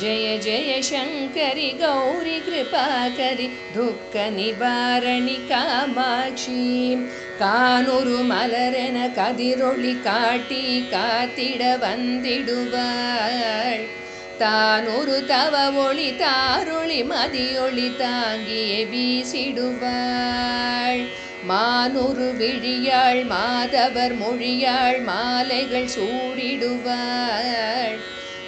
ஜய ஜய சங்கரி கௌரி கிருபாகரி துக்க நிவாரணி காமாட்சி. கானூரு மலரென கதிரொளி காட்டி காத்திட வந்திடுவாள். தானொரு தவ ஒளி தாரொளி மதியொளி தாங்கியே வீசிடுவாள். மானுரு விழியாள் மாதவர் மொழியாள் மாலைகள் சூடிடுவாள்.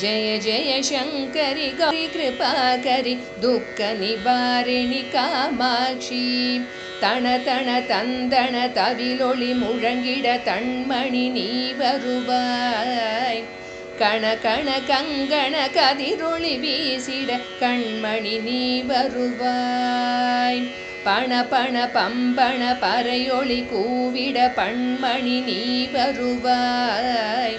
ஜய ஜய சங்கரி கௌரி கிருபாகரி துக்க நிவாரிணி காமாட்சி தண தண தந்தன தவிலொளி முழங்கிட தண்மணி நீ வருவாய் கண கண கங்கண கதிரொளி வீசிட கண்மணி நீ வருவாய் பண பண பம்பண பறையொளி கூவிட பண்மணி நீ வருவாய்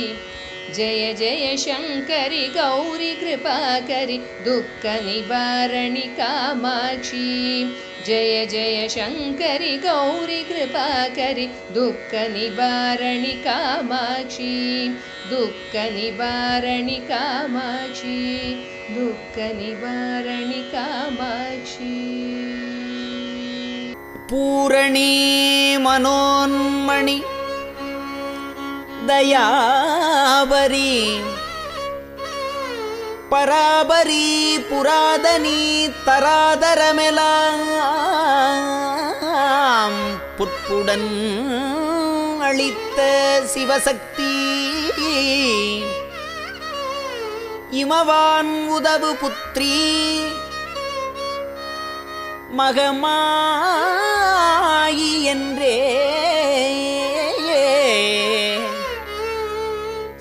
जय जय शङ्करि गौरि कृपाकरि दुःखनिवारणि निमा जय जय शङ्करि गौरि कृपाकरि दुःखनिवारणि निबारणी दुःखनिवारणि दुख दुःखनिवारणि कामा पूरणी मनोन्मणि தயாபரி பராபரி புராதனி தராதரமெலாம் புட்புடன் அளித்த சிவசக்தி. இமவான் உதவு புத்திரி மகமாயி என்றே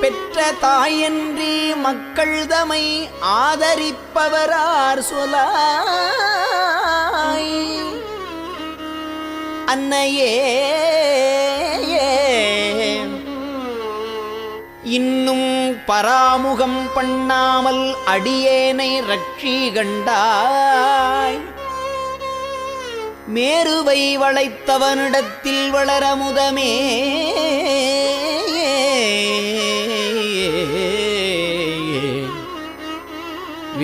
பெற்ற தாயன்றி மக்கள் தமை ஆதரிப்பவரார் சொலாய். அன்னையே இன்னும் பராமுகம் பண்ணாமல் அடியேனை ரட்சி கண்டாய். மேருவை வளைத்தவனிடத்தில் வளரமுதமே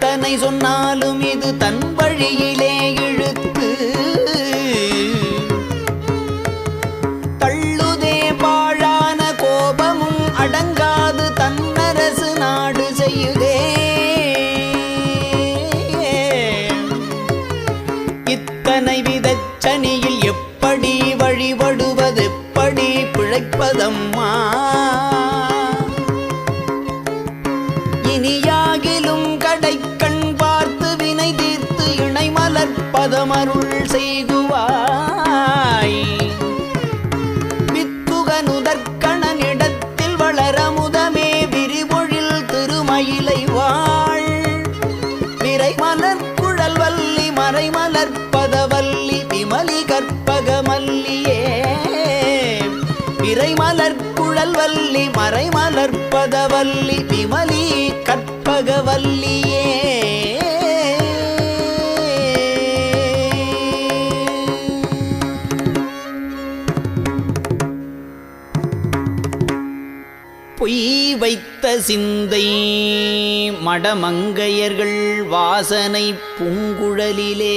எத்தனை சொன்னாலும் இது தன் வழியிலே இழுத்து தள்ளுதே பாழான கோபமும் அடங்காது தன்னரசு நாடு செய்யுதே. இத்தனை விதச்சனியில் எப்படி வழிபடுவது எப்படி பிழைப்பதம்மா? இனியா வல்லி மறை மலர்ப்பதவல்லி விமலி கற்பகவல்லியே. பொய் வைத்த சிந்தை மடமங்கையர்கள் வாசனை பூங்குழலிலே.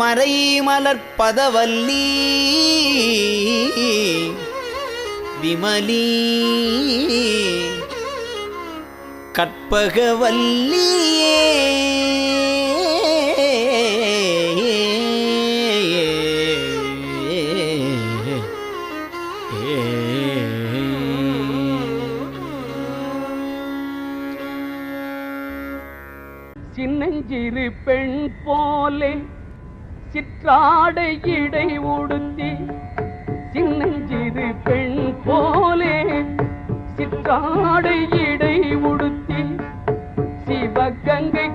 மறைமலர்பதவல்லி விமலி. கற்பகவல்லியே. சின்னஞ்சிறு பெண் போலே சிற்றாடை இடை உடுத்தி சின்னஞ்சிறு பெண் போலே சிற்றாடை இடை உடுத்தி சிவகங்கை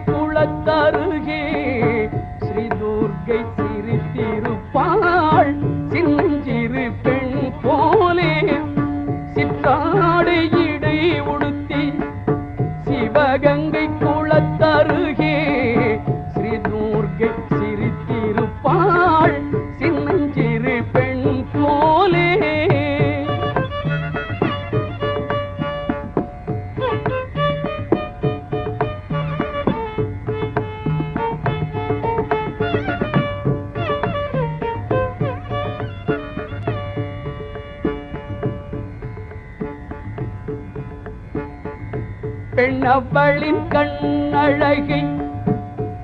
அவளின் கண்ணழகை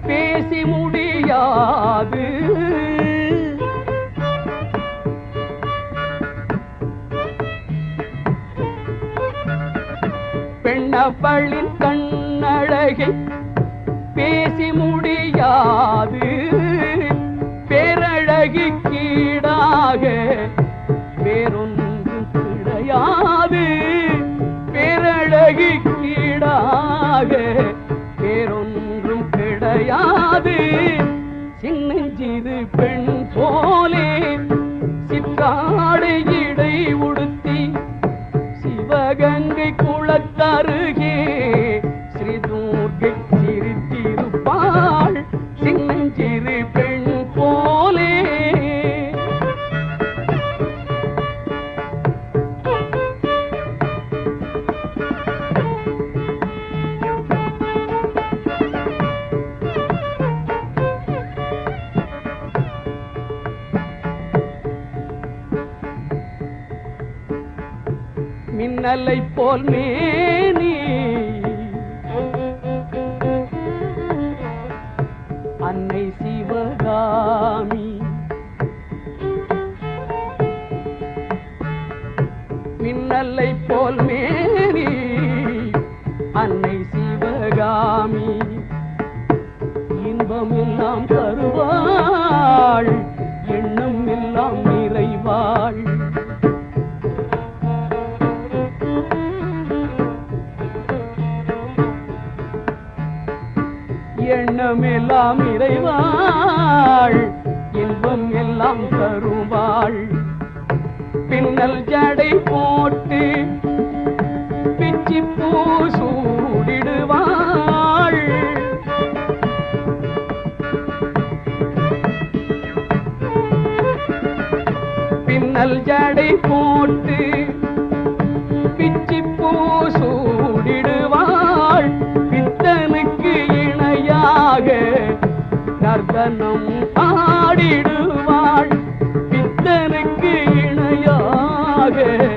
பேசி முடியாது. பெண்ணவளின் கண்ணழகை பேசி முடியாது. பேரழகி கீடாக வேறு மின்னலை போல் மேனி அன்னை சிவகாமி. மின்னலை போல் மேனி அன்னை சிவகாமி. இன்பம் எல்லாம் இன்பம் எல்லாம் இறைவாள் இன்பம் எல்லாம் தருவாள். பின்னல் ஜடை போட்டு yeah.